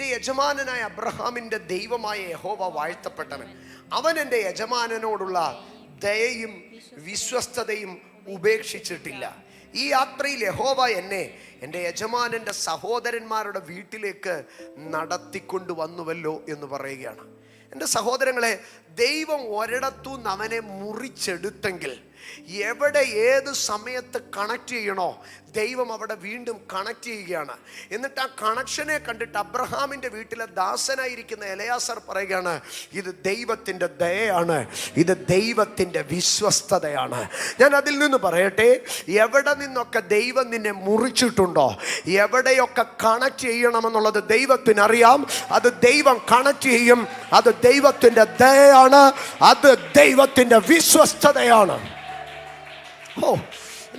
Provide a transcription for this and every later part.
എന്റെ യജമാനനായ അബ്രഹാമിന്റെ ദൈവമായ യഹോവ വാഴ്ത്തപ്പെട്ടവൻ. അവൻ എന്റെ യജമാനനോടുള്ള ദയയും വിശ്വസ്തതയും ഉപേക്ഷിച്ചിട്ടില്ല. ഈ യാത്രയിൽ യഹോവ എന്നെ എന്റെ യജമാനന്റെ സഹോദരന്മാരുടെ വീട്ടിലേക്ക് നടത്തിക്കൊണ്ട് വന്നുവല്ലോ എന്ന് പറയുകയാണ്. എന്റെ സഹോദരങ്ങളെ ദൈവം ഒരിടത്തു നിന്ന് അവനെ മുറിച്ചെടുത്തെങ്കിൽ എവിടെ ഏത് സമയത്ത് കണക്ട് ചെയ്യണോ ദൈവം അവിടെ വീണ്ടും കണക്ട് ചെയ്യുകയാണ്. എന്നിട്ട് ആ കണക്ഷനെ കണ്ടിട്ട് അബ്രഹാമിന്റെ വീട്ടിലെ ദാസനായിരിക്കുന്ന എലയാസർ പറയുകയാണ് ഇത് ദൈവത്തിന്റെ ദയയാണ് ഇത് ദൈവത്തിന്റെ വിശ്വസ്തതയാണ്. ഞാൻ അതിൽ നിന്ന് പറയട്ടെ എവിടെ നിന്നൊക്കെ ദൈവം നിന്നെ മുറിച്ചിട്ടുണ്ടോ എവിടെയൊക്കെ കണക്ട് ചെയ്യണമെന്നുള്ളത് ദൈവത്തിനറിയാം അത് ദൈവം കണക്ട് ചെയ്യും അത് ദൈവത്തിന്റെ ദയയാണ് അത് ദൈവത്തിന്റെ വിശ്വസ്തതയാണ്. ഓ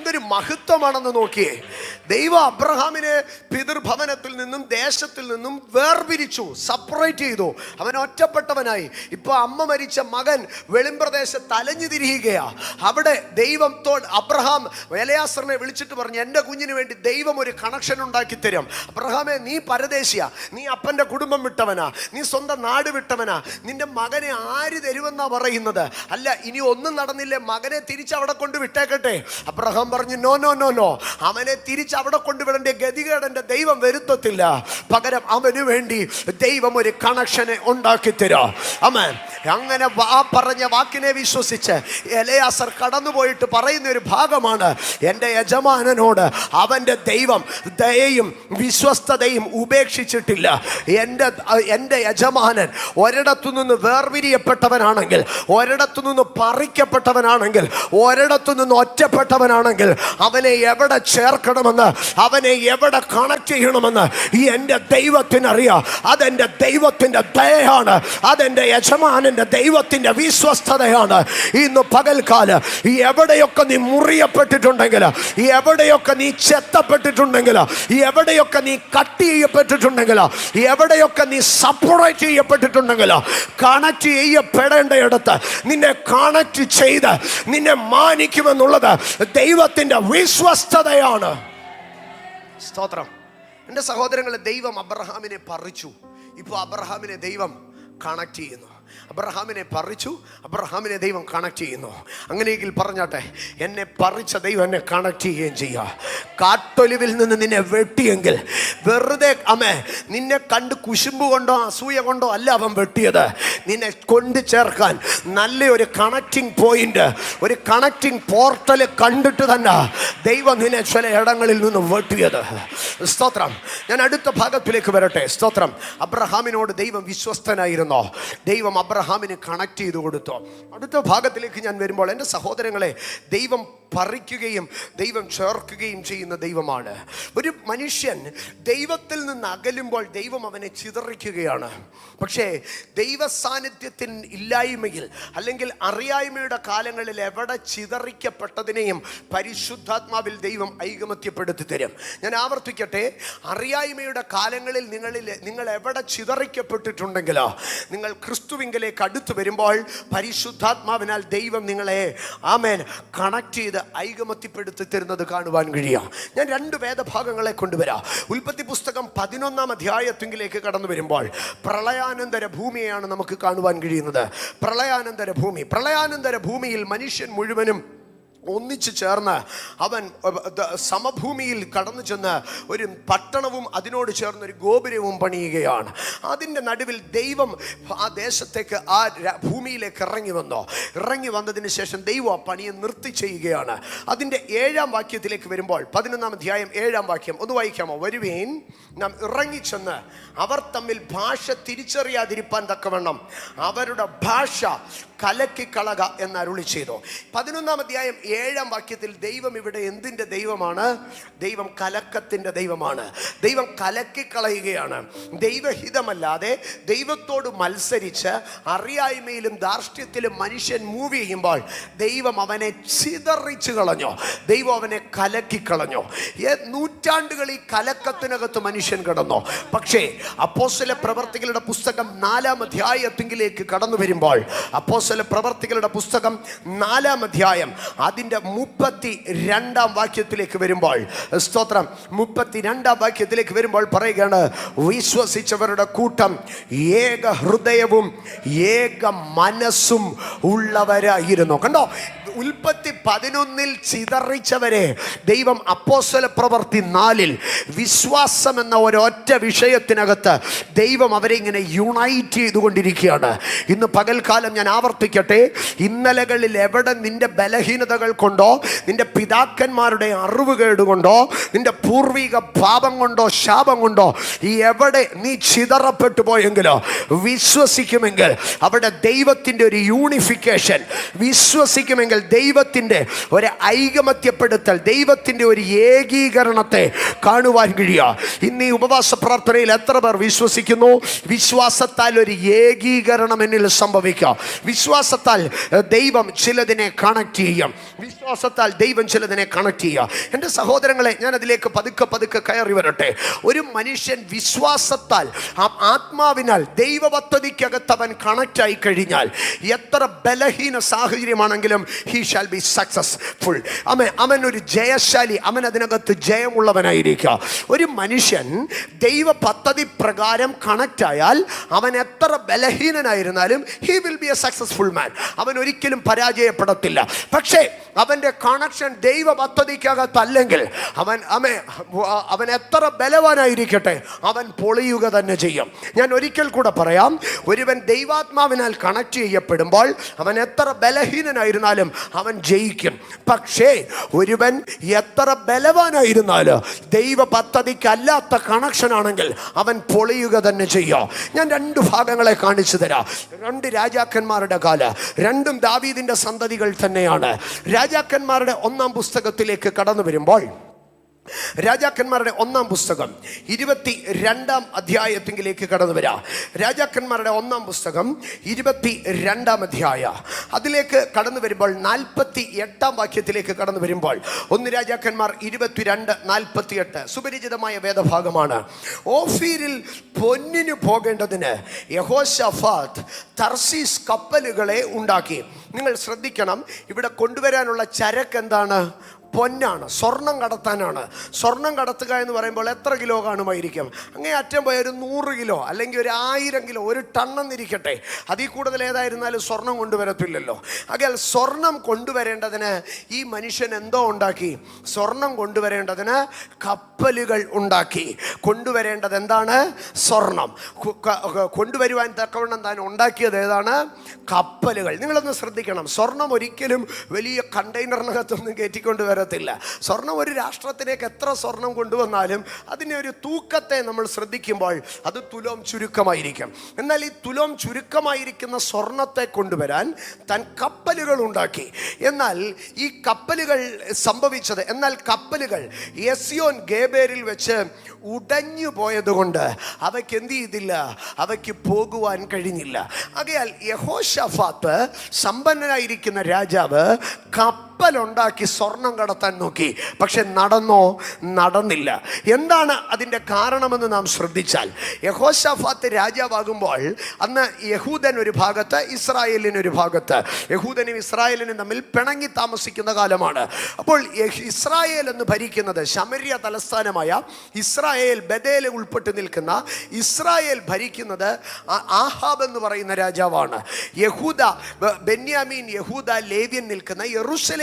എന്തൊരു മഹത്വമാണെന്ന് നോക്കിയേ. ദൈവം അബ്രഹാമിനെ പിതൃഭവനത്തിൽ നിന്നും ദേശത്തിൽ നിന്നും വേർപിരിച്ചു സെപ്പറേറ്റ് ചെയ്തു. അവൻ ഒറ്റപ്പെട്ടവനായി. ഇപ്പൊ അമ്മ മരിച്ച മകൻ വെളിമ്പ്രദേശത്ത് അലഞ്ഞു തിരിയുകയാ. അവിടെ ദൈവം തോ അബ്രഹാം വേലയാസറിനെ വിളിച്ചിട്ട് പറഞ്ഞു എന്റെ കുഞ്ഞിന് വേണ്ടി ദൈവം ഒരു കണക്ഷൻ ഉണ്ടാക്കി തരും. അബ്രഹാമെ നീ പരദേശിയാ. നീ അപ്പന്റെ കുടുംബം വിട്ടവനാ. നീ സ്വന്തം നാട് വിട്ടവനാ. നിന്റെ മകനെ ആര് തരുമെന്നാ പറയുന്നത്? അല്ല ഇനി ഒന്നും നടന്നില്ലേ? മകനെ തിരിച്ച് അവിടെ കൊണ്ട് വിട്ടേക്കട്ടെ. അബ്രഹാം പറഞ്ഞു നോ നോ നോ നോ അവനെ തിരിച്ച് അവിടെ കൊണ്ടുവിടേണ്ട ഗതികേടന്റെ ദൈവം വരുത്തത്തില്ല. പകരം അവന് വേണ്ടി ദൈവം ഒരു കണക്ഷനെ ഉണ്ടാക്കി തരാ അമ്മ അങ്ങനെ ആ പറഞ്ഞ വാക്കിനെ വിശ്വസിച്ച് എലയാസർ കടന്നുപോയിട്ട് പറയുന്ന ഒരു ഭാഗമാണ് എന്റെ യജമാനനോട് അവന്റെ ദൈവം ദയയും വിശ്വസ്തതയും ഉപേക്ഷിച്ചിട്ടില്ല. എന്റെ എന്റെ യജമാനൻ ഒരിടത്തു നിന്ന് വേർപിരിയപ്പെട്ടവനാണെങ്കിൽ ഒരിടത്തു നിന്ന് പറിക്കപ്പെട്ടവനാണെങ്കിൽ ഒരിടത്തു നിന്ന് ഒറ്റപ്പെട്ടവനാണെങ്കിൽ അവനെ എവിടെ ചേർക്കണമെന്ന് അവനെ എവിടെ കണക്ട് ചെയ്യണമെന്ന് ഈ എന്റെ ദൈവത്തിനറിയാം. അതെന്റെ ദൈവത്തിന്റെ ദയാണ് അതെന്റെ യജമാനന്റെ ദൈവത്തിന്റെ വിശ്വസ്തതയാണ്. ഇന്ന് പകൽക്കാൽ എവിടെയൊക്കെ നീ മുറിയപ്പെട്ടിട്ടുണ്ടെങ്കിൽ എവിടെയൊക്കെ നീ ചെത്തപ്പെട്ടിട്ടുണ്ടെങ്കിൽ എവിടെയൊക്കെ നീ കട്ട് ചെയ്യപ്പെട്ടിട്ടുണ്ടെങ്കിൽ എവിടെയൊക്കെ നീ സപ്പറേറ്റ് ചെയ്യപ്പെട്ടിട്ടുണ്ടെങ്കിൽ കണക്ട് ചെയ്യപ്പെടേണ്ടയിടത്ത് നിന്നെ കണക്ട് ചെയ്ത് നിന്നെ മാനിക്കുമെന്നുള്ളത് ദൈവത്തിന്റെ വിശ്വസ്തതയാണ്. സ്തോത്രം. എന്റെ സഹോദരങ്ങളെ ദൈവം അബ്രഹാമിനെ പറിച്ചു. ഇപ്പോൾ അബ്രഹാമിനെ ദൈവം കണക്ട് ചെയ്യുന്നു. അബ്രഹാമിനെ പറിച്ചു അബ്രഹാമിനെ ദൈവം കണക്ട് ചെയ്യുന്നു. അങ്ങനെയെങ്കിൽ പറഞ്ഞാട്ടെ എന്നെ പറിച്ച ദൈവം എന്നെ കണക്ട് ചെയ്യുകയും ചെയ്യുക കാട്ടൊലിവിൽ നിന്ന് നിന്നെ വെട്ടിയെങ്കിൽ വെറുതെ അമ്മേ നിന്നെ കണ്ട് കുശുമ്പ് കൊണ്ടോ അസൂയ കൊണ്ടോ അല്ല അവൻ വെട്ടിയത്. നിന്നെ കൊണ്ടു ചേർക്കാൻ നല്ലൊരു കണക്റ്റിംഗ് പോയിന്റ് ഒരു കണക്റ്റിംഗ് പോർട്ടൽ കണ്ടിട്ട് തന്നെ ദൈവം നിന്നെ ചില ഇടങ്ങളിൽ നിന്ന് വെട്ടിയത്. സ്തോത്രം. ഞാൻ അടുത്ത ഭാഗത്തിലേക്ക് വരട്ടെ. സ്തോത്രം. അബ്രഹാമിനോട് ദൈവം വിശ്വസ്തനായിരുന്നോ? ദൈവം അബ്രഹാമിന് കണക്ട് ചെയ്തു കൊടുത്തു. അടുത്ത ഭാഗത്തിലേക്ക് ഞാൻ വരുമ്പോൾ എന്റെ സഹോദരങ്ങളെ ദൈവം പറിക്കുകയും ദൈവം ചേർക്കുകയും ചെയ്യുന്ന ദൈവമാണ്. ഒരു മനുഷ്യൻ ദൈവത്തിൽ നിന്ന് അകലുമ്പോൾ ദൈവം അവനെ ചിതറിക്കുകയാണ്. പക്ഷേ ദൈവ സാന്നിധ്യത്തിൻ ഇല്ലായ്മയിൽ അല്ലെങ്കിൽ അറിയായ്മയുടെ കാലങ്ങളിൽ എവിടെ ചിതറിക്കപ്പെട്ടതിനെയും പരിശുദ്ധാത്മാവിൽ ദൈവം ഐകമത്യപ്പെടുത്തി തരും. ഞാൻ ആവർത്തിക്കട്ടെ അറിയായ്മയുടെ കാലങ്ങളിൽ നിങ്ങളിൽ നിങ്ങൾ എവിടെ ചിതറിക്കപ്പെട്ടിട്ടുണ്ടെങ്കിലോ നിങ്ങൾ ക്രിസ്തുവിങ്കലേക്ക് അടുത്തു വരുമ്പോൾ പരിശുദ്ധാത്മാവിനാൽ ദൈവം നിങ്ങളെ ആമേൻ കണക്ട് ചെയ്ത് ഐകമത്യപ്പെടുത്തി തരുന്നത് കാണുവാൻ കഴിയാം. ഞാൻ രണ്ട് വേദഭാഗങ്ങളെ കൊണ്ടുവരാം. ഉൽപ്പത്തി പുസ്തകം പതിനൊന്നാം അധ്യായത്തിലേക്ക് കടന്നു വരുമ്പോൾ പ്രളയാനന്തര ഭൂമിയാണ് നമുക്ക് കാണുവാൻ കഴിയുന്നത്. പ്രളയാനന്തര ഭൂമി. പ്രളയാനന്തര ഭൂമിയിൽ മനുഷ്യൻ മുഴുവനും ഒന്നിച്ചു ചേർന്ന് അവൻ സമഭൂമിയിൽ കടന്നു ചെന്ന് ഒരു പട്ടണവും അതിനോട് ചേർന്ന് ഒരു ഗോപുരവും പണിയുകയാണ്. അതിന്റെ നടുവിൽ ദൈവം ആ ദേശത്തേക്ക് ആ ഭൂമിയിലേക്ക് ഇറങ്ങി വന്നോ. ഇറങ്ങി വന്നതിന് ശേഷം ദൈവം ആ പണിയെ നിർത്തി ചെയ്യുകയാണ്. അതിന്റെ ഏഴാം വാക്യത്തിലേക്ക് വരുമ്പോൾ പതിനൊന്നാം അധ്യായം ഏഴാം വാക്യം ഒന്ന് വായിക്കാമോ? വരുവേൻ നാം ഇറങ്ങിച്ചെന്ന് അവർ തമ്മിൽ ഭാഷ തിരിച്ചറിയാതിരിപ്പാൻ തക്കവണ്ണം അവരുടെ ഭാഷ കലക്കിക്കളക എന്ന് അരുളി ചെയ്തു. പതിനൊന്നാം അധ്യായം ഏഴാം വാക്യത്തിൽ ദൈവം ഇവിടെ എന്തിന്റെ ദൈവമാണ്? ദൈവം കലക്കത്തിന്റെ ദൈവമാണ്. ദൈവം കലക്കിക്കളയുകയാണ്. ദൈവഹിതമല്ലാതെ ദൈവത്തോട് മത്സരിച്ച് അറിയായ്മയിലും ധാർഷ്ട്യത്തിലും മനുഷ്യൻ മൂവ് ചെയ്യുമ്പോൾ ദൈവം അവനെ ചിതറിച്ചു കളഞ്ഞു. ദൈവം അവനെ കലക്കിക്കളഞ്ഞു. നൂറ്റാണ്ടുകൾ ഈ കലക്കത്തിനകത്ത് മനുഷ്യൻ കിടന്നു. പക്ഷേ അപ്പോസല പ്രവർത്തികളുടെ പുസ്തകം നാലാം അധ്യായത്തിങ്കിലേക്ക് കടന്നു വരുമ്പോൾ അപ്പോസല പ്രവർത്തികളുടെ പുസ്തകം നാലാം അധ്യായം അതിന്റെ മുപ്പത്തി രണ്ടാം വാക്യത്തിലേക്ക് വരുമ്പോൾ സ്തോത്രം മുപ്പത്തി രണ്ടാം വാക്യത്തിലേക്ക് വരുമ്പോൾ പറയുകയാണ് വിശ്വസിച്ചവരുടെ കൂട്ടം ഏക ഹൃദയവും ഏക മനസ്സും ഉള്ളവരായിരുന്നു. കണ്ടോ? ഉൽപ്പത്തി പതിനൊന്നിൽ ചിതറിച്ചവരെ ദൈവം അപ്പോസ്വല പ്രവർത്തി നാലിൽ വിശ്വാസം എന്ന ഒരൊറ്റ വിഷയത്തിനകത്ത് ദൈവം അവരെ ഇങ്ങനെ യുണൈറ്റ് ചെയ്തുകൊണ്ടിരിക്കുകയാണ്. ഇന്ന് പകൽക്കാലം ഞാൻ ആവർത്തിക്കട്ടെ. ഇന്നലകളിൽ എവിടെ നിന്റെ ബലഹീനതകൾ കൊണ്ടോ നിന്റെ പിതാക്കന്മാരുടെ അറിവുകേട് കൊണ്ടോ നിന്റെ പൂർവിക പാപം കൊണ്ടോ ശാപം കൊണ്ടോ ഈ എവിടെ നീ ചിതറപ്പെട്ടു പോയെങ്കിലോ വിശ്വസിക്കുമെങ്കിൽ അവിടെ ദൈവത്തിന്റെ ഒരു യൂണിഫിക്കേഷൻ വിശ്വസിക്കുമെങ്കിൽ ദൈവത്തിന്റെ ഒരു ഐകമത്യപ്പെടുത്തൽ ദൈവത്തിന്റെ ഒരു ഏകീകരണത്തെ കാണുവാൻ കഴിയുക. ഇന്ന് ഈ ഉപവാസ പ്രാർത്ഥനയിൽ എത്ര പേർ വിശ്വസിക്കുന്നു? വിശ്വാസത്താൽ ഒരു ഏകീകരണം എന്നിൽ സംഭവിക്കുക. വിശ്വാസത്താൽ ദൈവം ചിലതിനെ കണക്ട് ചെയ്യാം വിശ്വാസത്താൽ ദൈവം ചിലതിനെ കണക്ട് ചെയ്യുക. എന്റെ സഹോദരങ്ങളെ ഞാൻ അതിലേക്ക് പതുക്കെ പതുക്കെ കയറി വരട്ടെ. ഒരു മനുഷ്യൻ വിശ്വാസത്താൽ ആത്മാവിനാൽ ദൈവ പദ്ധതിക്കകത്ത് അവൻ കണക്റ്റായി കഴിഞ്ഞാൽ എത്ര ബലഹീന സാഹചര്യമാണെങ്കിലും ഹി ഷാൽ ബി സക്സസ്ഫുൾ അവൻ അവൻ ഒരു ജയശാലി അവൻ അതിനകത്ത് ജയമുള്ളവനായിരിക്കുക. ഒരു മനുഷ്യൻ ദൈവ പദ്ധതി പ്രകാരം കണക്റ്റ് ആയാൽ അവൻ എത്ര ബലഹീനനായിരുന്നാലും he will be a successful man അവൻ ഒരിക്കലും പരാജയപ്പെടത്തില്ല. പക്ഷേ അവന്റെ കണക്ഷൻ ദൈവ പദ്ധതിക്കകത്തല്ലെങ്കിൽ അവൻ അവൻ അവൻ എത്ര ബലവാനായിരിക്കട്ടെ അവൻ പൊളിയുക തന്നെ ചെയ്യും. ഞാൻ ഒരിക്കൽ കൂടെ പറയാം ഒരുവൻ ദൈവാത്മാവിനാൽ കണക്ട് ചെയ്യപ്പെടുമ്പോൾ അവൻ എത്ര ബലഹീനനായിരുന്നാലും അവൻ ജയിക്കും. പക്ഷേ ഒരുവൻ എത്ര ബലവാനായിരുന്നാലും ദൈവ പദ്ധതിക്കല്ലാത്ത കണക്ഷൻ ആണെങ്കിൽ അവൻ പൊളിയുക തന്നെ ചെയ്യും. ഞാൻ രണ്ട് ഭാഗങ്ങളെ കാണിച്ചു തരാം. രണ്ട് രാജാക്കന്മാരുടെ കാല രണ്ടും ദാവീദിന്റെ സന്തതികൾ തന്നെയാണ്. രാജാക്കന്മാരുടെ ഒന്നാം പുസ്തകത്തിലേക്ക് കടന്നു വരുമ്പോൾ രാജാക്കന്മാരുടെ ഒന്നാം പുസ്തകം ഇരുപത്തി രണ്ടാം അധ്യായത്തിലേക്ക് കടന്നു വരാം. രാജാക്കന്മാരുടെ ഒന്നാം പുസ്തകം ഇരുപത്തി രണ്ടാം അധ്യായ. അതിലേക്ക് കടന്നു വരുമ്പോൾ നാൽപ്പത്തി എട്ടാം വാക്യത്തിലേക്ക് കടന്നു വരുമ്പോൾ ഒന്ന് രാജാക്കന്മാർ ഇരുപത്തിരണ്ട് നാൽപ്പത്തി എട്ട് സുപരിചിതമായ വേദഭാഗമാണ്. ഓഫീരിൽ പൊന്നിന് പോകേണ്ടതിന് യഹോഷഫാത്ത് തർസീസ് കപ്പലുകളെ ഉണ്ടാക്കി. നിങ്ങൾ ശ്രദ്ധിക്കണം ഇവിടെ കൊണ്ടുവരാനുള്ള ചരക്ക് എന്താണ്? പൊന്നാണ് സ്വർണം കടത്താനാണ്. സ്വർണം കടത്തുക എന്ന് പറയുമ്പോൾ എത്ര കിലോ കാണുമായിരിക്കും? അങ്ങേ അറ്റം പോയ ഒരു നൂറ് കിലോ അല്ലെങ്കിൽ ഒരു ആയിരം കിലോ ഒരു ടണ്ണെന്നിരിക്കട്ടെ അതിൽ കൂടുതൽ ഏതായിരുന്നാലും സ്വർണം കൊണ്ടുവരത്തില്ലല്ലോ. അകൽ സ്വർണം കൊണ്ടുവരേണ്ടതിന് ഈ മനുഷ്യൻ എന്തോ ഉണ്ടാക്കി? സ്വർണം കൊണ്ടുവരേണ്ടതിന് കപ്പലുകൾ ഉണ്ടാക്കി. കൊണ്ടുവരേണ്ടത് എന്താണ്? സ്വർണം. കൊണ്ടുവരുവാൻ തക്കവണ്ണം താൻ ഉണ്ടാക്കിയത് ഏതാണ്? കപ്പലുകൾ. നിങ്ങളൊന്ന് ശ്രദ്ധിക്കണം. സ്വർണം ഒരിക്കലും വലിയ കണ്ടെയ്നറിനകത്തൊന്നും കയറ്റിക്കൊണ്ട് വരത്തില്ല. സ്വർണം ഒരു രാഷ്ട്രത്തിലേക്ക് എത്ര സ്വർണം കൊണ്ടുവന്നാലും അതിനെ ഒരു തൂക്കത്തെ നമ്മൾ ശ്രദ്ധിക്കുമ്പോൾ അത് തുലോം ചുരുക്കമായിരിക്കും. എന്നാൽ ഈ തുലോം ചുരുക്കമായിരിക്കുന്ന സ്വർണത്തെ കൊണ്ടുവരാൻ താൻ കപ്പലുകൾ ഉണ്ടാക്കി. എന്നാൽ ഈ കപ്പലുകൾ സംഭവിച്ചത് എന്നാൽ കപ്പലുകൾ യസിയോൻ ഗേബേരിൽ വെച്ച് ഉടഞ്ഞു പോയതുകൊണ്ട് അവയ്ക്ക് എന്ത് ചെയ്തില്ല? അവയ്ക്ക് പോകുവാൻ കഴിഞ്ഞില്ല. ആകയാൽ യഹോഷഫാത്ത് സമ്പന്നനായിരിക്കുന്ന രാജാവ് കപ്പലുണ്ടാക്കി സ്വർണം കടത്താൻ നോക്കി. പക്ഷെ നടന്നോ? നടന്നില്ല. എന്താണ് അതിന്റെ കാരണമെന്ന് നാം ശ്രദ്ധിച്ചാൽ യഹോഷഫാത്ത് രാജാവാകുമ്പോൾ അന്ന് യഹൂദൻ ഒരു ഭാഗത്ത് ഇസ്രായേലിന് ഒരു ഭാഗത്ത്. യഹൂദനും ഇസ്രായേലിനും തമ്മിൽ പിണങ്ങി താമസിക്കുന്ന കാലമാണ്. അപ്പോൾ ഇസ്രായേൽ എന്ന് ഭരിക്കുന്നത് ശമര്യ തലസ്ഥാനമായ ഇസ്രായേൽ ബദേൽ ഉൾപ്പെട്ട് നിൽക്കുന്ന ഇസ്രായേൽ ഭരിക്കുന്നത് ആഹാബ് എന്ന് പറയുന്ന രാജാവാണ്. യഹൂദ ബെന്യാമീൻ യഹൂദ ലേവ്യൻ നിൽക്കുന്ന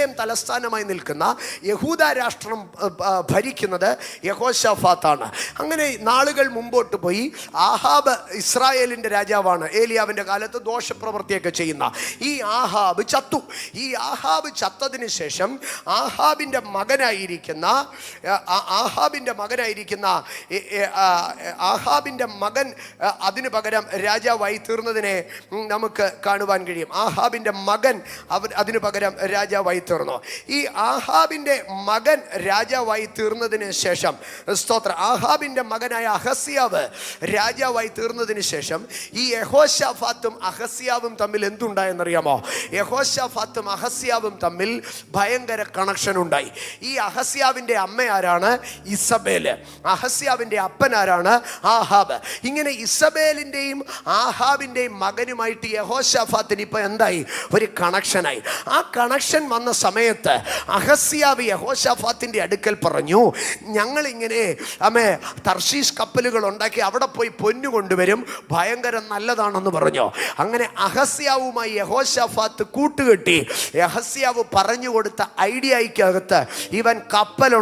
യെറൂശലേം തലസ്ഥാനമായി നിൽക്കുന്ന യഹൂദ രാഷ്ട്രം ഭരിക്കുന്നത് യഹോഷഫാത്താണ് അങ്ങനെ നാളുകൾ മുമ്പോട്ട് പോയി ആഹാബ് ഇസ്രായേലിന്റെ രാജാവാണ്. ഏലിയാവിന്റെ കാലത്ത് ദോഷപ്രവൃത്തിയൊക്കെ ചെയ്യുന്ന ഈ ആഹാബ് ചത്തു. ഈ ആഹാബ് ചത്തതിന് ശേഷം ആഹാബിന്റെ മകനായിരിക്കുന്ന ആഹാബിന്റെ മകനായിരിക്കുന്ന ആഹാബിന്റെ മകൻ അതിന് പകരം രാജാവായി തീർന്നതിനെ നമുക്ക് കാണുവാൻ കഴിയും. ആഹാബിന്റെ മകൻ അവൻ അതിന് പകരം രാജാവായി തീർന്നു. ഈ ആഹാബിന്റെ മകൻ രാജാവായി തീർന്നതിന് ശേഷം സ്തോത്ര. ആഹാബിന്റെ മകനായ അഹസ്യാവ് രാജാവായി തീർന്നതിന് ശേഷം ഈ യഹോഷാഫാത്തും അഹസ്യാവും തമ്മിൽ എന്തുണ്ടായെന്നറിയാമോ? യഹോഷാഫാത്തും അഹസ്യാവും തമ്മിൽ ഭയങ്കര കണക്ഷൻ ഉണ്ടായി. ഈ അഹസ്യാവിന്റെ അമ്മ ആരാണ്? ഇസബേൽ. അഹസ്യാവിന്റെ അപ്പൻ ആരാണ്? ആഹാബ്. ഇങ്ങനെ ഇസബേലിന്റെയും ആഹാബിന്റെയും മകനുമായിട്ട് യഹോഷാഫാത്തിന് ഇപ്പം എന്തായി? ഒരു കണക്ഷനായി ആ കണക്ഷൻ വന്ന സമയത്ത് അഹസ്യാവ് യഹോഷാഫാത്തിന്റെ അടുക്കൽ പറഞ്ഞു ഞങ്ങളിങ്ങനെ അമ്മേ തർഷീഷ് കപ്പലുകൾ ഉണ്ടാക്കി അവിടെ പോയി പൊന്നു കൊണ്ടുവരും ഭയങ്കര നല്ലതാണെന്ന് പറഞ്ഞു. അങ്ങനെ അഹസ്യാവുമായി യഹോഷാഫാത്ത് കൂട്ടുകെട്ടി യഹസ്യാവ് പറഞ്ഞു കൊടുത്ത ഐഡിയയ്ക്കകത്ത് ഇവൻ കപ്പൽ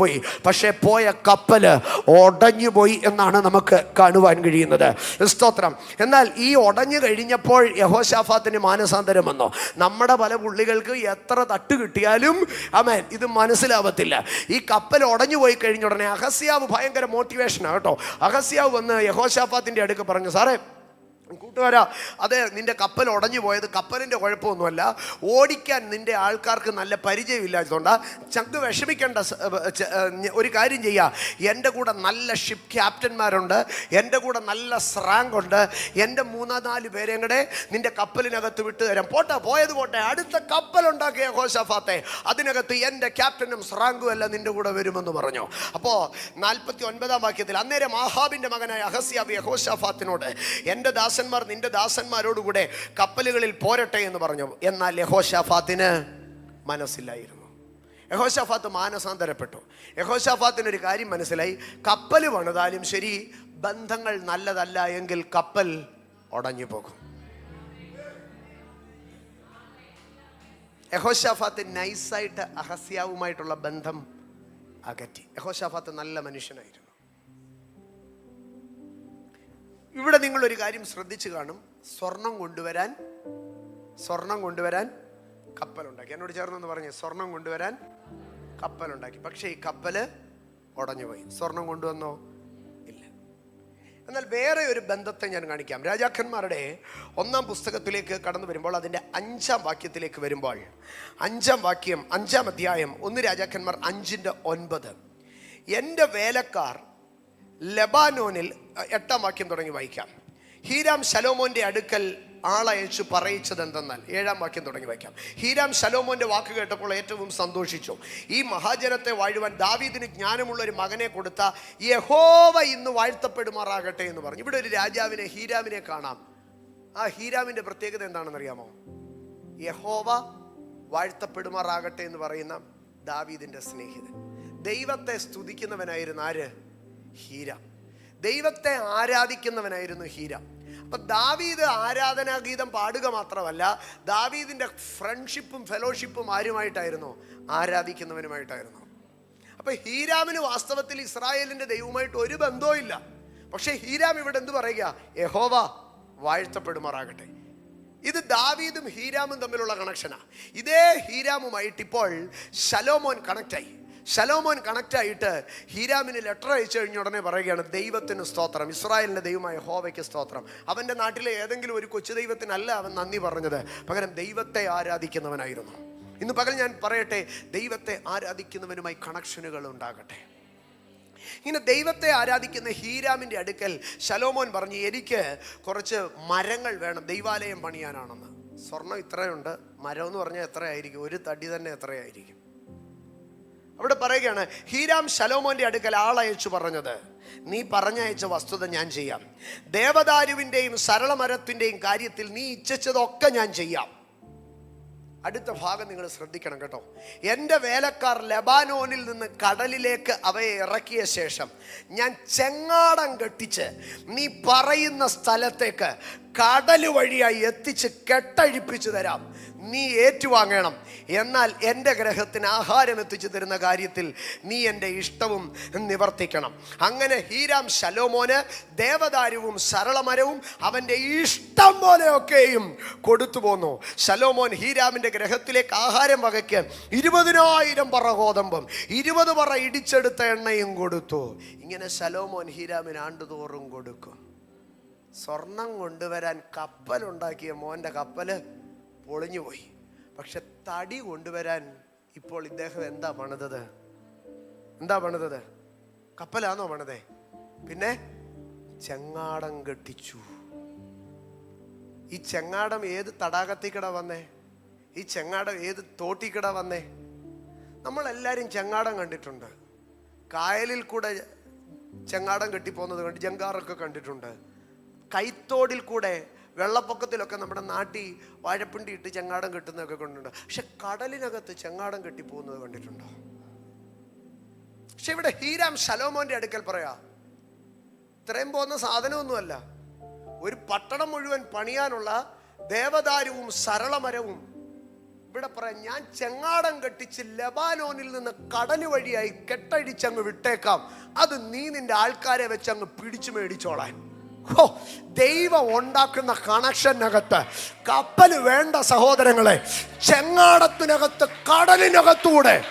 പോയി പക്ഷേ പോയ കപ്പൽ ഒടഞ്ഞു പോയി എന്നാണ് നമുക്ക് കാണുവാൻ കഴിയുന്നത്. സ്തോത്രം. എന്നാൽ ഈ ഒടഞ്ഞു കഴിഞ്ഞപ്പോൾ യഹോഷാഫാത്തിന് മാനസാന്തരം വന്നു. നമ്മുടെ പല പുള്ളികൾക്ക് എത്ര തട്ട് കിട്ടിയാലും അമേൻ ഇത് മനസ്സിലാവത്തില്ല. ഈ കപ്പൽ ഉടഞ്ഞു പോയി കഴിഞ്ഞ ഉടനെ അഹസ്യാവ് ഭയങ്കര മോട്ടിവേഷനാണ് കേട്ടോ. അഹസ്യാവ് വന്ന് യഹോഷാഫാത്തിന്റെ അടുക്ക് പറഞ്ഞു സാറേ കൂട്ടുകാരാ അതെ നിന്റെ കപ്പൽ ഉടഞ്ഞു പോയത് കപ്പലിന്റെ കുഴപ്പമൊന്നുമല്ല. ഓടിക്കാൻ നിന്റെ ആൾക്കാർക്ക് നല്ല പരിചയമില്ലാത്തതുകൊണ്ട്. ചങ്ക് വിഷമിക്കേണ്ട ഒരു കാര്യം ചെയ്യുക എന്റെ കൂടെ നല്ല ഷിപ്പ് ക്യാപ്റ്റന്മാരുണ്ട് എന്റെ കൂടെ നല്ല സ്രാങ്ക് ഉണ്ട് എന്റെ മൂന്നാ നാല് പേരെയും കൂടെ നിന്റെ കപ്പലിനകത്ത് വിട്ടു തരാം. പോട്ടെ പോയത് പോട്ടെ. അടുത്ത കപ്പലുണ്ടാക്കിയ ഹോഷഫാത്തെ അതിനകത്ത് എന്റെ ക്യാപ്റ്റനും സ്രാങ്കും എല്ലാം നിന്റെ കൂടെ വരുമെന്ന് പറഞ്ഞു. അപ്പോൾ നാൽപ്പത്തി ഒൻപതാം വാക്യത്തിൽ അന്നേരം ആഹാബിന്റെ മകനായ അഹസ്യാബ് ഹോഷഫാത്തിനോട് എന്റെ ദാസന്മാർ നിന്റെ ദാസന്മാരോടുകൂടെ കപ്പലുകളിൽ പോരട്ടെ എന്ന് പറഞ്ഞു. എന്നാൽ യഹോഷാഫാത്തിന് മനസ്സില്ലായിരുന്നു യഹോഷാഫാത്ത് മാനസാന്തരപ്പെട്ടു. യഹോഷാഫാത്തിന് ഒരു കാര്യം മനസ്സിലായി. കപ്പൽ പണിതാലും ശരി ബന്ധങ്ങൾ നല്ലതല്ല എങ്കിൽ കപ്പൽ ഉടഞ്ഞു പോകും. യഹോഷാഫാത്ത് നൈസായിട്ട് അഹസ്യാവുമായിട്ടുള്ള ബന്ധം അകറ്റി. യഹോഷാഫാത്ത് നല്ല മനുഷ്യനായിരുന്നു. ഇവിടെ നിങ്ങൾ ഒരു കാര്യം ശ്രദ്ധിച്ചു കാണും. സ്വർണം കൊണ്ടുവരാൻ സ്വർണം കൊണ്ടുവരാൻ കപ്പലുണ്ടാക്കി. എന്നോട് ചേർന്നെന്ന് പറഞ്ഞു സ്വർണം കൊണ്ടുവരാൻ കപ്പലുണ്ടാക്കി. പക്ഷേ ഈ കപ്പൽ ഉടഞ്ഞുപോയി. സ്വർണം കൊണ്ടുവന്നോ? ഇല്ല. എന്നാൽ വേറെ ഒരു ബന്ധത്തെ ഞാൻ കാണിക്കാം. രാജാക്കന്മാരുടെ ഒന്നാം പുസ്തകത്തിലേക്ക് കടന്നു വരുമ്പോൾ അതിന്റെ അഞ്ചാം വാക്യത്തിലേക്ക് വരുമ്പോൾ അഞ്ചാം വാക്യം അഞ്ചാം അധ്യായം ഒന്ന് രാജാക്കന്മാർ അഞ്ചിന്റെ ഒൻപത്. എന്റെ വേലക്കാർ ലബാനോനിൽ എട്ടാം വാക്യം തുടങ്ങി വായിക്കാം. ഹീരാം ശലോമോന്റെ അടുക്കൽ ആളയച്ചു പറയിച്ചത് എന്തെന്നാൽ ഏഴാം വാക്യം തുടങ്ങി വയ്ക്കാം. ഹീരാം ശലോമോന്റെ വാക്ക് കേട്ടപ്പോൾ ഏറ്റവും സന്തോഷിച്ചു. ഈ മഹാജനത്തെ വാഴുവാൻ ദാവീദിന് ജ്ഞാനമുള്ള ഒരു മകനെ കൊടുത്ത യഹോവ ഇന്ന് വാഴ്ത്തപ്പെടുമാറാകട്ടെ എന്ന് പറഞ്ഞു. ഇവിടെ ഒരു രാജാവിനെ ഹീരാമിനെ കാണാം. ആ ഹീരാമിന്റെ പ്രത്യേകത എന്താണെന്ന് അറിയാമോ യഹോവ വാഴ്ത്തപ്പെടുമാറാകട്ടെ എന്ന് പറയുന്ന ദാവീദിന്റെ സ്നേഹിതൻ. ദൈവത്തെ സ്തുതിക്കുന്നവനായിരുന്നു ആര്? ഹീരാം. ദൈവത്തെ ആരാധിക്കുന്നവനായിരുന്നു ഹീര. അപ്പൊ ദാവീദ് ആരാധനാ ഗീതം പാടുക മാത്രമല്ല ദാവീദിന്റെ ഫ്രണ്ട്ഷിപ്പും ഫെലോഷിപ്പും ആരുമായിട്ടായിരുന്നു? ആരാധിക്കുന്നവനുമായിട്ടായിരുന്നു. അപ്പൊ ഹീരാമിന് വാസ്തവത്തിൽ ഇസ്രായേലിന്റെ ദൈവവുമായിട്ട് ഒരു ബന്ധവും ഇല്ല. പക്ഷേ ഹീരാം ഇവിടെ എന്ത് പറയുക? യഹോവ വാഴ്ത്തപ്പെടുമാറാകട്ടെ. ഇത് ദാവീദും ഹീരാമും തമ്മിലുള്ള കണക്ഷനാണ് ഇതേ ഹീരാമുമായിട്ട് ഇപ്പോൾ ശലോമോൻ കണക്റ്റായി ശലോമോൻ കണക്റ്റ് ആയിട്ട് ഹീരാമിന് ലെറ്റർ അയച്ചു കഴിഞ്ഞ ഉടനെ പറയുകയാണ് ദൈവത്തിന് സ്തോത്രം. ഇസ്രായേലിന്റെ ദൈവമായ ഹോവയ്ക്ക് സ്തോത്രം. അവന്റെ നാട്ടിലെ ഏതെങ്കിലും ഒരു കൊച്ചു ദൈവത്തിനല്ല അവൻ നന്ദി പറഞ്ഞത്. പകരം ദൈവത്തെ ആരാധിക്കുന്നവനായിരുന്നു. ഇന്ന് പകൽ ഞാൻ പറയട്ടെ ദൈവത്തെ ആരാധിക്കുന്നവനുമായി കണക്ഷനുകൾ ഉണ്ടാകട്ടെ. ഇങ്ങനെ ദൈവത്തെ ആരാധിക്കുന്ന ഹീരാമിന്റെ അടുക്കൽ ശലോമോൻ പറഞ്ഞു എനിക്ക് കുറച്ച് മരങ്ങൾ വേണം ദൈവാലയം പണിയാനാണെന്ന്. സ്വർണം ഇത്രയുണ്ട് മരം എന്ന് പറഞ്ഞാൽ എത്രയായിരിക്കും? ഒരു തടി തന്നെ എത്രയായിരിക്കും? അവിടെ പറയുകയാണ് ഹീരാം ശലോമോന്റെ അടുക്കൽ ആളയച്ചു പറഞ്ഞത്. നീ പറഞ്ഞയച്ച വസ്തുത ഞാൻ ചെയ്യാം. ദേവദാരുവിന്റെയും സരളമരത്തിന്റെയും കാര്യത്തിൽ നീ ഇച്ഛിച്ചതൊക്കെ ഞാൻ ചെയ്യാം. അടുത്ത ഭാഗം നിങ്ങൾ ശ്രദ്ധിക്കണം കേട്ടോ. എന്റെ വേലക്കാർ ലബാനോനിൽ നിന്ന് കടലിലേക്ക് അവയെ ഇറക്കിയ ശേഷം ഞാൻ ചെങ്ങാടം കെട്ടിച്ച് നീ പറയുന്ന സ്ഥലത്തേക്ക് കടൽ വഴിയായി എത്തിച്ച് കെട്ടഴിപ്പിച്ചു തരാം. നീ ഏറ്റുവാങ്ങണം. എന്നാൽ എന്റെ ഗ്രഹത്തിന് ആഹാരം എത്തിച്ചു തരുന്ന കാര്യത്തിൽ നീ എന്റെ ഇഷ്ടവും നിവർത്തിക്കണം. അങ്ങനെ ഹീരാം ശലോമോന് ദേവദാരുവും സരളമരവും അവന്റെ ഇഷ്ടം പോലെയൊക്കെയും കൊടുത്തു പോന്നു. ശലോമോൻ ഹീരാമിന്റെ ഗ്രഹത്തിലേക്ക് ആഹാരം വകയ്ക്ക് ഇരുപതിനായിരം പറ ഗോതമ്പും ഇരുപത് പറ ഇടിച്ചെടുത്ത എണ്ണയും കൊടുത്തു. ഇങ്ങനെ ശലോമോൻ ഹീരാമിന് ആണ്ടുതോറും കൊടുക്കും. സ്വർണം കൊണ്ടുവരാൻ കപ്പലുണ്ടാക്കിയ മോന്റെ കപ്പൽ പൊളിഞ്ഞുപോയി. പക്ഷെ തടി കൊണ്ടുവരാൻ ഇപ്പോൾ ഇദ്ദേഹം എന്താ പണിതത്? എന്താ പണിതത്? കപ്പലാണോ പണിതേ? പിന്നെ ചെങ്ങാടം കെട്ടിച്ചു. ഈ ചെങ്ങാടം ഏത് തടാകത്തിൽ കിട വന്നേ? ഈ ചെങ്ങാടം ഏത് തോട്ടിക്കട വന്നേ? നമ്മളെല്ലാവരും ചെങ്ങാടം കണ്ടിട്ടുണ്ട്. കായലിൽ കൂടെ ചെങ്ങാടം കെട്ടിപ്പോകുന്നത് കണ്ട് ജങ്കാറൊക്കെ കണ്ടിട്ടുണ്ട്. കൈത്തോടിൽ കൂടെ വെള്ളപ്പൊക്കത്തിലൊക്കെ നമ്മുടെ നാട്ടിൽ വാഴപ്പിണ്ടി ഇട്ട് ചെങ്ങാടം കെട്ടുന്നതൊക്കെ കൊണ്ടുണ്ട് പക്ഷെ കടലിനകത്ത് ചെങ്ങാടം കെട്ടി പോകുന്നത് കണ്ടിട്ടുണ്ടോ? പക്ഷെ ഇവിടെ ഹീരാം ശലോമോന്റെ അടുക്കൽ പറയാ ഇത്രയും പോകുന്ന സാധനമൊന്നുമല്ല. ഒരു പട്ടണം മുഴുവൻ പണിയാനുള്ള ദേവദാരുവും സരളമരവും. ഇവിടെ പറയാം ഞാൻ ചെങ്ങാടം കെട്ടിച്ച് ലബാനോനിൽ നിന്ന് കടൽ വഴിയായി കെട്ടഴിച്ചങ്ങ് വിട്ടേക്കാം. അത് നീ നിന്റെ ആൾക്കാരെ വെച്ച് അങ്ങ് പിടിച്ചു മേടിച്ചോളാൻ. ഹോ ദൈവം ഉണ്ടാക്കുന്ന കണക്ഷനകത്ത് കപ്പൽ വേണ്ട സഹോദരങ്ങളെ ചെങ്ങാടത്തിനകത്ത് കടലിനകത്തൂടെ.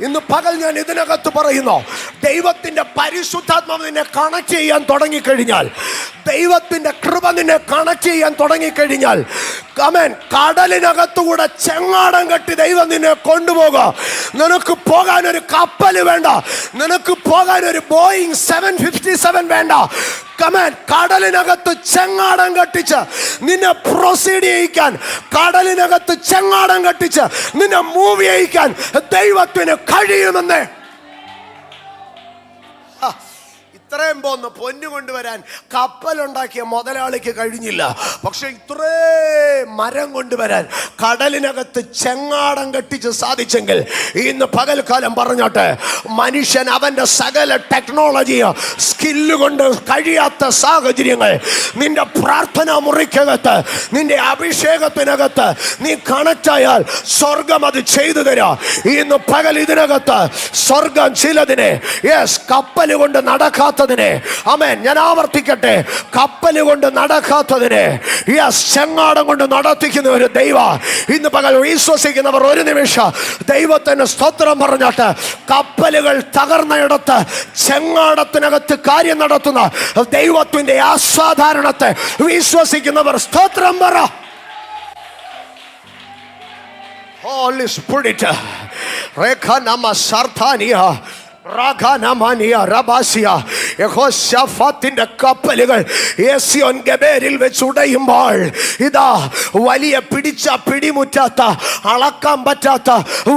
ഇന്ന് പകൽ ഞാൻ ഇതിനകത്ത് പറയുന്നു ദൈവത്തിന്റെ പരിശുദ്ധാത്മാവ് നിന്നെ കണക്ട് ചെയ്യാൻ തുടങ്ങിക്കഴിഞ്ഞാൽ ദൈവത്തിന്റെ കൃപ നിന്നെ കണക്ട് ചെയ്യാൻ തുടങ്ങിക്കഴിഞ്ഞാൽ കമൻ കടലിനകത്തുകൂടെ ചെങ്ങാടം കെട്ടി ദൈവം നിന്നെ കൊണ്ടുപോകുക. നിനക്ക് പോകാൻ ഒരു കപ്പൽ വേണ്ട. നിനക്ക് പോകാൻ ഒരു ബോയിങ് സെവൻ ഫിഫ്റ്റി സെവൻ വേണ്ട കമൻ കടലിനകത്ത് ചെങ്ങാടം കെട്ടിച്ച് നിന്നെ പ്രൊസീഡ് ചെയ്യിക്കാൻ കടലിനകത്ത് ചെങ്ങാടം കെട്ടിച്ച് നിന്നെ മൂവ് ചെയ്യിക്കാൻ ദൈവത്തിന് കഴിയുമെന്ന് ഇത്രയും പോന്ന് പൊന്നു കൊണ്ടുവരാൻ കപ്പലുണ്ടാക്കിയ മുതലാളിക്ക് കഴിഞ്ഞില്ല. പക്ഷെ ഇത്രേ മരം കൊണ്ടുവരാൻ കടലിനകത്ത് ചെങ്ങാടം കെട്ടിച്ച് സാധിച്ചെങ്കിൽ ഇന്ന് പകൽക്കാലം പറഞ്ഞോട്ടെ മനുഷ്യൻ അവന്റെ സകല ടെക്നോളജിയോ സ്കില്ല് കൊണ്ട് കഴിയാത്ത സാഹചര്യങ്ങൾ നിന്റെ പ്രാർത്ഥന മുറിക്കകത്ത് നിന്റെ അഭിഷേകത്തിനകത്ത് നീ കണക്റ്റായാൽ സ്വർഗം അത് ചെയ്തു തരാ. ഇന്ന് പകൽ ഇതിനകത്ത് സ്വർഗം ചിലതിനെ യെസ് കപ്പൽ കൊണ്ട് നടക്കാത്തതിനെ. അമേൻ ഞാൻ ആവർത്തിക്കട്ടെ. കപ്പൽ കൊണ്ട് നടക്കാത്തതിനെ. യെസ് ചെങ്ങാടം കൊണ്ട് നടത്തിക്കുന്ന ഒരു ദൈവ. ഇന്ന് പകൽ വിശ്വസിക്കുന്നവർ ഒരു നിമിഷം ദൈവത്തിന് സ്തോത്രം പറഞ്ഞിട്ട് കപ്പലുകൾ തകർന്നയിടത്ത് ചെങ്ങാടത്തിനകത്ത് കാര്യം നടത്തുന്ന ദൈവത്തിന്റെ അസാധാരണത്തെ വിശ്വസിക്കുന്നവർ സ്തോത്രം പറ. Holy Spirit, Rekha Nama റബാസിയ യഹോശാഫാത്തിന്റെ കപ്പലുകൾ ഏസിയോൻ ഗബേരിൽ വെച്ച് ഉടയുമ്പോൾ ഇതാ വലിയ പിടിച്ച പിടിമുറ്റാത്ത അളക്കാൻ പറ്റാത്ത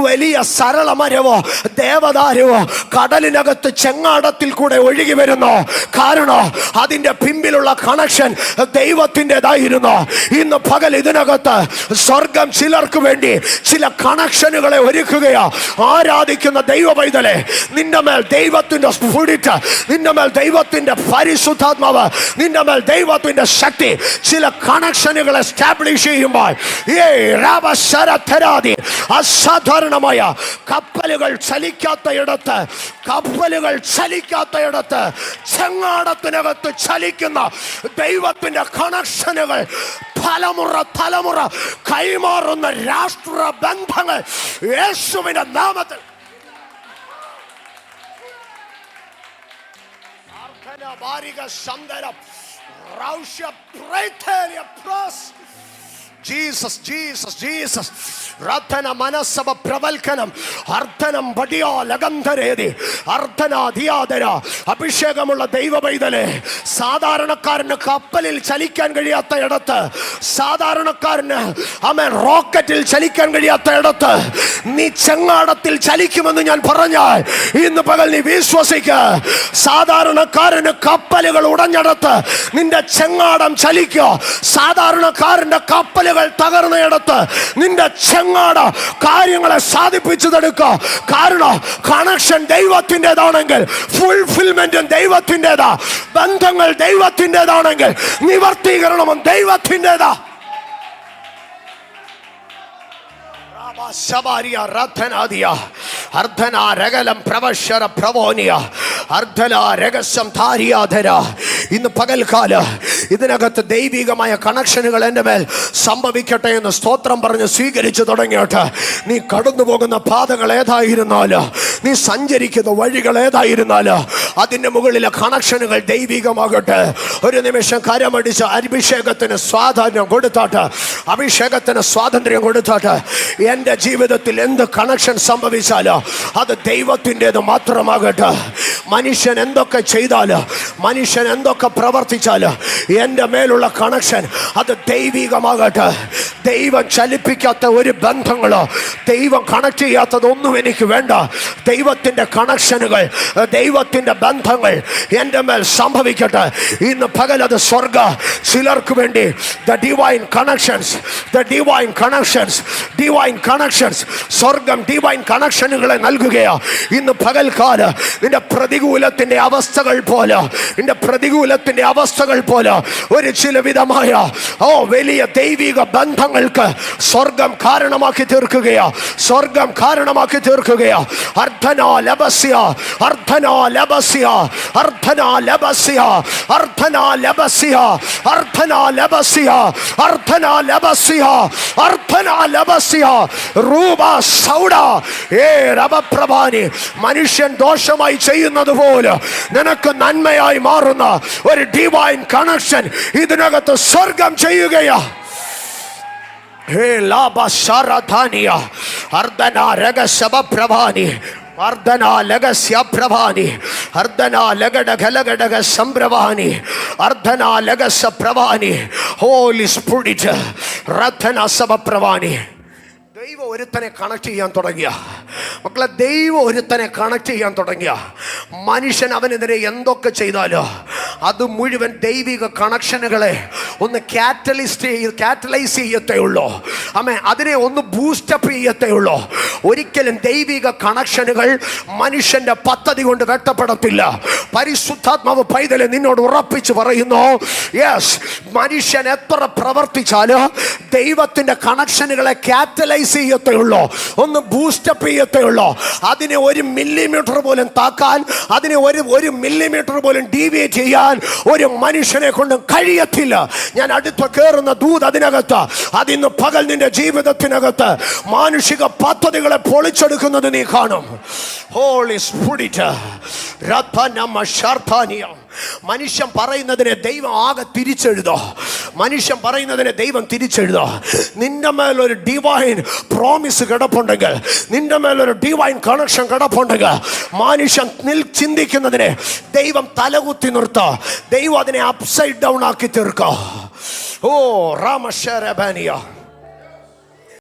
വലിയ സരളമരവോ ദേവദാരവോ കടലിനകത്ത് ചെങ്ങാടത്തിൽ കൂടെ ഒഴുകി വരുന്നു. കാരണം അതിന്റെ പിമ്പിലുള്ള കണക്ഷൻ ദൈവത്തിന്റെതായിരുന്നു. ഇന്ന് പകൽ ഇതിനകത്ത് സ്വർഗം ചിലർക്ക് വേണ്ടി ചില കണക്ഷനുകളെ ഒരുക്കുകയോ. ആരാധിക്കുന്ന ദൈവ പൈതലെ നിന്റെ മേൽ ദൈവത്തിന്റെ സ്ഫുടിറ്റ് നിന്റെ മേൽ ദൈവത്തിന്റെ പരിശുദ്ധാത്മാവ് നിന്റെ മേൽ ദൈവത്തിന്റെ ശക്തി ചില കണക്ഷനുകൾ എസ്റ്റാബ്ലിഷ് ചെയ്യുമ്പോൾ അസാധാരണമായ കപ്പലുകൾ ചലിക്കാത്ത ഇടത്ത് കപ്പലുകൾ ചലിക്കാത്ത ഇടത്ത് ചെങ്ങാടത്തിനകത്ത് ചലിക്കുന്ന ദൈവത്തിന്റെ കണക്ഷനുകൾ തലമുറ തലമുറ കൈമാറുന്ന രാഷ്ട്ര ബന്ധങ്ങൾ യേശുവിന്റെ നാമത്തിൽ പ്രാർത്ഥന വാരിക സന്ദരം ജീസസ് ജീസസ് ജീസസ് പ്രാർത്ഥന മനസ്സഭ പ്രവൽക്കനം. അർദ്ധനം വടിയോ ലഗന്ധരേതി അർത്ഥനാധിയാതര അഭിഷേകമുള്ള ദൈവ പൈതലെ സാധാരണക്കാരന് കപ്പലിൽ ചലിക്കാൻ കഴിയാത്ത ഇടത്ത്. സാധാരണക്കാരന് അമൻ റോക്കറ്റിൽ ചലിക്കാൻ കഴിയാത്ത ഇടത്ത്. നീ ചെങ്ങാടത്തിൽ ചലിക്കുമെന്ന് ഞാൻ പറഞ്ഞാൽ ഇന്ന് പകൽ നീ വിശ്വസിക്ക. സാധാരണക്കാരന് കപ്പലുകൾ ഉടഞ്ഞിടത്ത് നിന്റെ ചെങ്ങാടം ചലിക്കോ സാധാരണക്കാരന്റെ കപ്പലുകൾ തകർന്നയിടത്ത് നിന്റെ ചെങ്ങാട കാര്യങ്ങളെ സാധിപ്പിച്ചതെടുക്കുക കാരണം കണക്ഷൻ ദൈവത്തിന്റെതാണെങ്കിൽ ഫുൾഫിൽമെന്റും ദൈവത്തിന്റെതാ. ബന്ധങ്ങൾ ദൈവത്തിന്റെതാണെങ്കിൽ നിവർത്തീകരണവും ദൈവത്തിന്റെതാ. ശബാരിയ റഥനാദിയ അർദ്ധന രകലം പ്രവശ്വര പ്രവോനിയ അർദ്ധനാരകസം ധാരിയാധര ഇന്ന് പകൽക്കാല ഇതിനകത്ത് ദൈവികമായ കണക്ഷനുകൾ എന്റെ മേൽ സംഭവിക്കട്ടെ എന്ന് സ്തോത്രം പറഞ്ഞ് സ്വീകരിച്ചു തുടങ്ങിയിട്ട്. നീ കടന്നു പോകുന്ന പാതകൾ ഏതായിരുന്നാലോ നീ സഞ്ചരിക്കുന്ന വഴികൾ ഏതായിരുന്നാലോ അതിന്റെ മുകളിലെ കണക്ഷനുകൾ ദൈവികമാകട്ടെ. ഒരു നിമിഷം കരമടിച്ച് അഭിഷേകത്തിന് സ്വാതന്ത്ര്യം കൊടുത്താട്ട്. അഭിഷേകത്തിന് സ്വാതന്ത്ര്യം കൊടുത്താട്ട്. എന്റെ ജീവിതത്തിൽ എന്ത് കണക്ഷൻ സംഭവിച്ചാലോ അത് ദൈവത്തിന്റെത് മാത്രമാകട്ടെ. മനുഷ്യൻ എന്തൊക്കെ ചെയ്താലോ മനുഷ്യൻ എന്തൊക്കെ പ്രവർത്തിച്ചാലോ എന്റെ മേലുള്ള കണക്ഷൻ അത് ദൈവികമാകട്ടെ. ദൈവം ചലിപ്പിക്കാത്ത ഒരു ബന്ധങ്ങളോ ദൈവം കണക്ട് ചെയ്യാത്തതൊന്നും എനിക്ക് വേണ്ട. ദൈവത്തിന്റെ കണക്ഷനുകൾ ദൈവത്തിന്റെ ബന്ധങ്ങൾ എന്റെ മേൽ സംഭവിക്കട്ടെ. ഇന്ന് പകലത് സ്വർഗ ചിലർക്ക് വേണ്ടി the divine connections the divine connections divine connections സ്വർഗം ഡിവൈൻ കണക്ഷനുകളെ നൽകുകയാ. ഇന്ന് പകൽക്കാല നിന്റെ പ്രതികൂലത്തിന്റെ അവസ്ഥകൾ പോലെ നിന്റെ പ്രതികൂലത്തിന്റെ അവസ്ഥകൾ പോലെ ഒരു ചില വിധമായ ഓ വലിയ ദൈവിക ബന്ധങ്ങൾക്ക് സ്വർഗം കാരണമാക്കി തീർക്കുകയാ. സ്വർഗം കാരണമാക്കി തീർക്കുകയാ. അർദ്ധനാ ലബസ്യ അർദ്ധനാ ലബസ്യ അർദ്ധനാ ലബസ്യ അർദ്ധനാ ലബസ്യ അർദ്ധനാ ലബസ്യ അർദ്ധനാ ലബസ്യ അർദ്ധനാ ലബസ്യ. രൂപ സൗഡ ഏ രവപ്രഭാനി മനുഷ്യൻ ദോഷമായി ചെയ്യുന്നത് പോലെ നിനക്ക് നന്മയായി മാറുന്ന ഒരു ഡിവൈൻ കണക്ഷൻ ഇതിനകത്ത് സ്വർഗം ചെയ്യുകയാ. ഹേ ലാഭ ശാരധാനിയ അർദ്ധന രഗശവപ്രഭാനി അർദ്ധന ലഗസ്യപ്രഭാനി അർദ്ധന ലഗടഘലഘടക സംപ്രഭാനി. അർദ്ധന ലഗസ പ്രഭാനി ഹോലി സ്പുഡിറ്റ് റദ്ധന സഭപ്രഭാനി. ദൈവം ഒരുത്തനെ കണക്ട് ചെയ്യാൻ തുടങ്ങിയ. മക്കളെ ദൈവം ഒരുത്തനെ കണക്ട് ചെയ്യാൻ തുടങ്ങിയ. മനുഷ്യൻ അവനെതിരെ എന്തൊക്കെ ചെയ്താലോ അത് മുഴുവൻ ദൈവിക കണക്ഷനുകളെ ഒന്ന് കാറ്റലിസ്റ്റ് ചെയ്ത് കാറ്റലൈസ് ചെയ്യത്തേ ഉള്ളൂ. അമ്മേ അതിനെ ഒന്ന് ബൂസ്റ്റപ്പ് ചെയ്യത്തേ ഉള്ളൂ. ഒരിക്കലും ദൈവിക കണക്ഷനുകൾ മനുഷ്യന്റെ പദ്ധതി കൊണ്ട് വെട്ടപ്പെടത്തില്ല. പരിശുദ്ധാത്മാവ് പൈതലെ നിന്നോട് ഉറപ്പിച്ച് പറയുന്നു യെസ് മനുഷ്യൻ എത്ര പ്രവർത്തിച്ചാലും ദൈവത്തിന്റെ കണക്ഷനുകളെ കാറ്റലൈസ് ചെയ്യത്തേ ഉള്ളൂ ഒന്ന് ബൂസ്റ്റപ്പ് ഉള്ളോ അതിനെ ഒരു മില്ലിമീറ്റർ പോലും താക്കാൻ അതിനെ ഒരു ഒരു മില്ലിമീറ്റർ പോലും ഡീവിയേറ്റ് ചെയ്യാൻ ഒരു മനുഷ്യനെ കൊണ്ട് കഴിയത്തില്ല. ഞാൻ അടുത്ത കയറുന്ന ദൂത് അതിനകത്ത് അതിന്ന് പകൽ നിന്റെ ജീവിതത്തിനകത്ത് മാനുഷിക പദ്ധതികളെ പൊളിച്ചെടുക്കുന്നത് നീ കാണും. ഹോളി സ്ഫുടിറ്റ് രഥനമ ശർദ്ധാനിയം മനുഷ്യൻ പറയുന്നതിനെ ദൈവം ആകെ തിരിച്ചെഴുതോ? മനുഷ്യൻ പറയുന്നതിനെ ദൈവം തിരിച്ചെഴുതോ? നിന്റെ മേലൊരു ഡിവൈൻ പ്രോമിസ് കിടപ്പുണ്ടെങ്കിൽ നിന്റെ മേലൊരു ഡിവൈൻ കണക്ഷൻ കിടപ്പുണ്ടെങ്കിൽ മനുഷ്യൻ നിൽ ചിന്തിക്കുന്നതിനെ ദൈവം തലകുത്തി നിർത്തോ. ദൈവം അതിനെ അപ്സൈഡ് ഡൗൺ ആക്കി തീർക്കോ. ഓ രാമശരബാനിയ